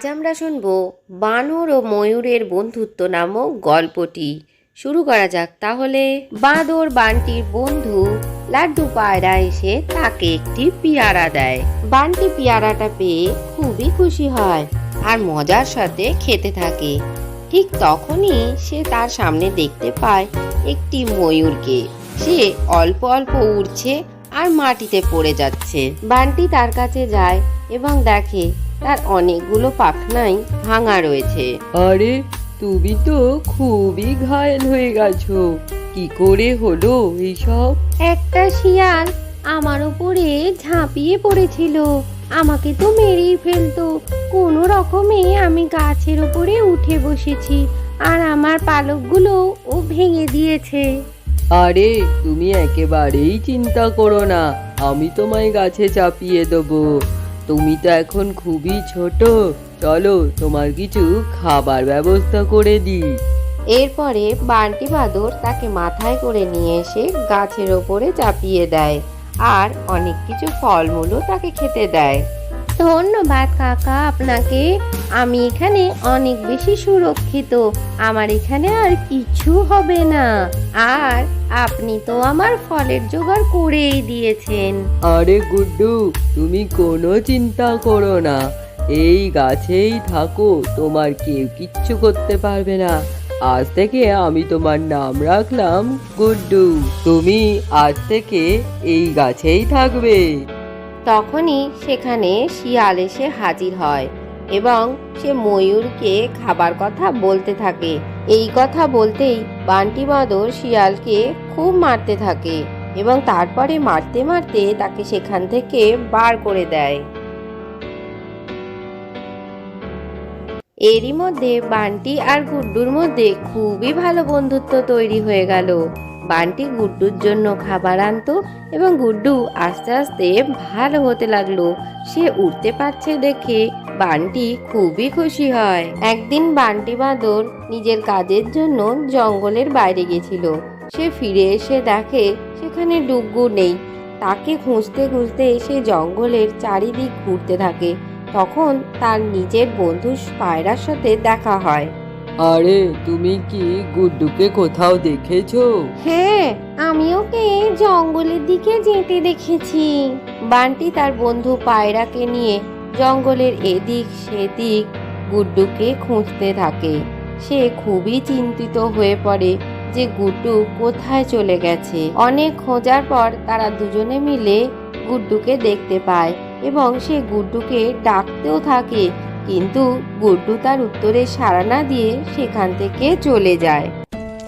আজ আমরা শুনব বানর ও ময়ূরের বন্ধুত্ব নামক গল্পটি। শুরু করা যাক তাহলে। বাঁদর বানটির বন্ধু লাড্ডু পায়রা এসে তাকে একটি পিয়ারা দেয়। বানটি পিয়ারাটা পেয়ে খুবই খুশি হয় আর মজার সাথে খেতে থাকে। ঠিক তখনই সে তার সামনে দেখতে পায় একটি ময়ূরকে। সে অল্প অল্প উড়ছে আর মাটিতে পড়ে যাচ্ছে। বানটি তার কাছে যায় এবং দেখে তার অনেকগুলো পাখনাই ভাঙা রয়েছে। আরে তুমি তো খুবই ঘায়েল হয়ে গেছো। কি করে হলো এইসব? একটা শিয়াল আমার উপরে ঝাঁপিয়ে পড়েছিল। আমাকে তো মেরেই ফেলতো। কোনো রকমে আমি গাছের উপরে উঠে বসেছি আর আমার পালকগুলো ও ভেঙে দিয়েছে। আরে তুমি একেবারেই চিন্তা করো না। আমি তোমায় গাছে চাপিয়ে দেবো। তুমি তো এখন খুবই ছোট। চলো, তোমার কিছু খাবার ব্যবস্থা করে দিই। এরপরে বান্টি বাদর তাকে মাথায় করে নিয়ে এসে গাছের ওপরে চাপিয়ে দেয়। আর অনেক কিছু ফলমূলও তাকে খেতে দেয়। ধন্যবাদ, কাকা। আপনাকে আমি এখানে অনেক বেশি সুরক্ষিত। আমার এখানে আর কিছু হবে না। আর আপনি তো আমার ফলের জোগাড় করেই দিয়েছেন। আরে গুড্ডু, তুমি কোনো চিন্তা করো না। এই গাছেই থাকো, তোমার কেউ কিচ্ছু করতে পারবে না। আজ থেকে আমি তোমার নাম রাখলাম, গুড্ডু। তুমি আজ থেকে এই গাছেই থাকবে। তখনই সেখানে শিয়াল এসে হাজির হয় এবং সে ময়ূরকে খাবার কথা বলতে থাকে। এই কথা বলতেই বান্টি বাঁদর শিয়ালকে খুব মারতে থাকে এবং তারপরে মারতে মারতে তাকে সেখান থেকে বার করে দেয়। এরই মধ্যে বান্টি আর গুড্ডুর মধ্যে খুবই ভালো বন্ধুত্ব তৈরি হয়ে গেল। বান্টি গুড্ডুর জন্য খাবার আনতো এবং গুড্ডু আস্তে আস্তে ভালো হতে লাগল। সে উঠতে পারছে দেখে বান্টি খুবই খুশি হয়। একদিন বান্টি বাঁদর নিজের কাজের জন্য জঙ্গলের বাইরে গেছিল। সে ফিরে এসে দেখে সেখানে ডুগ্গু নেই। তাকে খুঁজতে খুঁজতে সে জঙ্গলের চারিদিক ঘুরতে থাকে। তখন তার নিজের বন্ধু পায়রার সাথে দেখা হয়। আরে, তুমি কি গুড্ডুকে কোথাও দেখেছ? হ্যাঁ আমি ওকে জঙ্গলের দিকে যেতে দেখেছি। বান্টি তার বন্ধু পায়রাকে নিয়ে জঙ্গলের এদিক সেদিক গুড্ডুকে খুঁজতে থাকে। সে খুবই চিন্তিত হয়ে পড়ে যে গুড্ডু কোথায় চলে গেছে। অনেক খোঁজার পর তারা দুজনে মিলে গুড্ডুকে দেখতে পায় এবং সে গুড্ডুকে ডাকতেও থাকে কিন্তু গুড্ডু তার উত্তরে সাড়া না দিয়ে সেখান থেকে চলে যায়।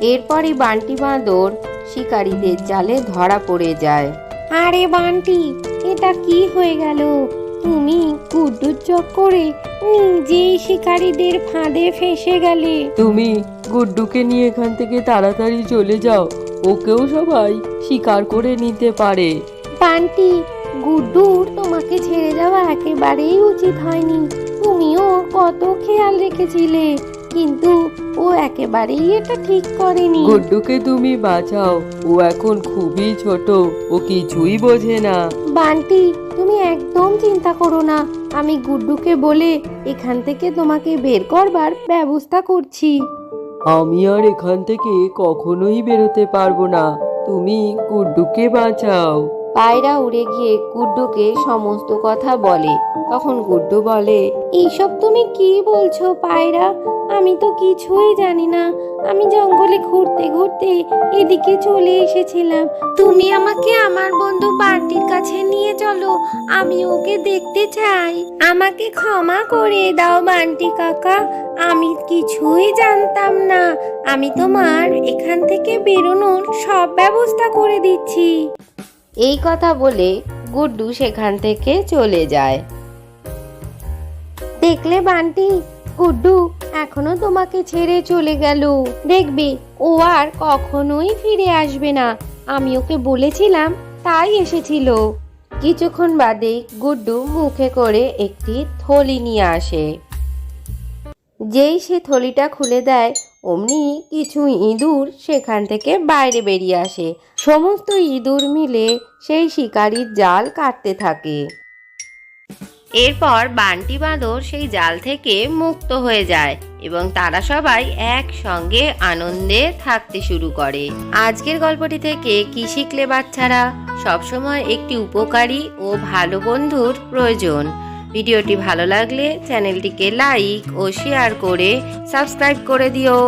এরপরই বান্টি বাঁদর শিকারীদের জালে ধরা পড়ে যায়। আরে বান্টি এটা কি হয়ে গেল? তুমি গুড্ডুর চক্করে নিজেই শিকারীদের ফাঁদে ফেসে গেলে। তুমি গুড্ডুকে নিয়ে এখান থেকে তাড়াতাড়ি চলে যাও। ওকেও সবাই শিকার করে নিতে পারে। বান্টি গুড্ডুর তোমাকে ছেড়ে যাওয়া একেবারেই উচিত হয়নি। তুমিও কত খেয়াল রেখেছিলে কিন্তু ও একেবারেই এটা ঠিক করেনি। গুড্ডুকে তুমি বাঁচাও ও এখন খুবই ছোট ও কিছুই বোঝে না। বান্টি তুমি একদম চিন্তা করো না আমি গুড্ডুকে বলে এখান থেকে তোমাকে বের করবার ব্যবস্থা করছি। আমি আর এখান থেকে কখনোই বেরোতে পারব না তুমি গুড্ডুকে বাঁচাও। পায়রা উড়ে গিয়ে গুড্ডুকে সমস্ত কথা বলে। তখন গুড্ডু বলে, এইসব তুমি কি বলছো পায়রা? আমি তো কিছুই জানি না। আমি জঙ্গলে ঘুরতে ঘুরতে এদিকে চলে এসেছিলাম। তুমি আমাকে আমার বন্ধু বান্টির কাছে নিয়ে চলো। আমি ওকে দেখতে চাই। আমাকে ক্ষমা করে দাও বান্টি কাকা। আমি কিছুই জানতাম না। আমি তোমার এখান থেকে বেরোনোর সব ব্যবস্থা করে দিচ্ছি। এই কথা বলে গুড্ডু সেখান থেকে চলে যায়। দেখলে বান্টি, গুড্ডু, এখনও তোমাকে ছেড়ে চলে গেল। দেখবে, ও আর কখনোই ফিরে আসবে না। আমি ওকে বলেছিলাম, তাই এসেছিল। কিছুক্ষণ বাদে গুড্ডু মুখে করে একটি থলি নিয়ে আসে। যেই সে থলিটা খুলে দেয় অমনি কিছু ইঁদুর সেখান থেকে বাইরে বেরিয়ে আসে। সমস্ত ইঁদুর মিলে সেই শিকারির জাল কাটতে থাকে। এরপর বান্টি বাঁদর সেই জাল থেকে মুক্ত হয়ে যায় এবং তারা সবাই একসঙ্গে আনন্দে থাকতে শুরু করে। আজকের গল্পটি থেকে কি শিখলে বাচ্চারা? সবসময় একটি উপকারী ও ভালো বন্ধুর প্রয়োজন। ভিডিওটি ভালো লাগলে চ্যানেলটিকে লাইক ও শেয়ার করে সাবস্ক্রাইব করে দিও।